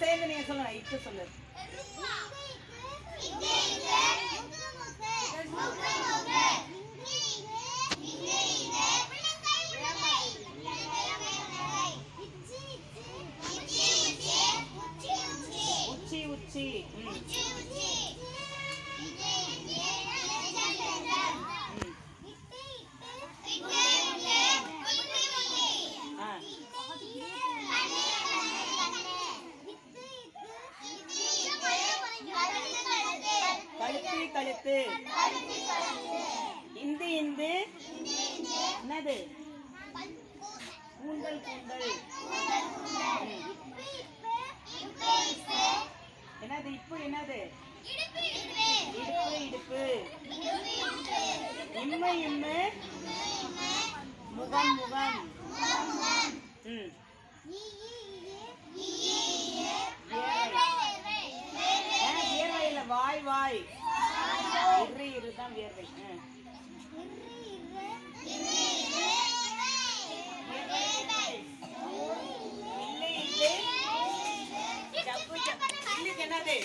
சேர்ந்து நீங்க சொல்லுங்க இக்கு சொல்லு உச்சி உச்சி. ம். கழுத்து இந்து இந்து. என்னது? கூந்தல் கூந்தல். என்னது? இப்போ என்னது? இடுப்பு இடுப்பு. இம்மை இம்மு. முகம் முகம். ம். இல்லை வாய் வாய். இரு இரு தான் வியர்வை என்னது?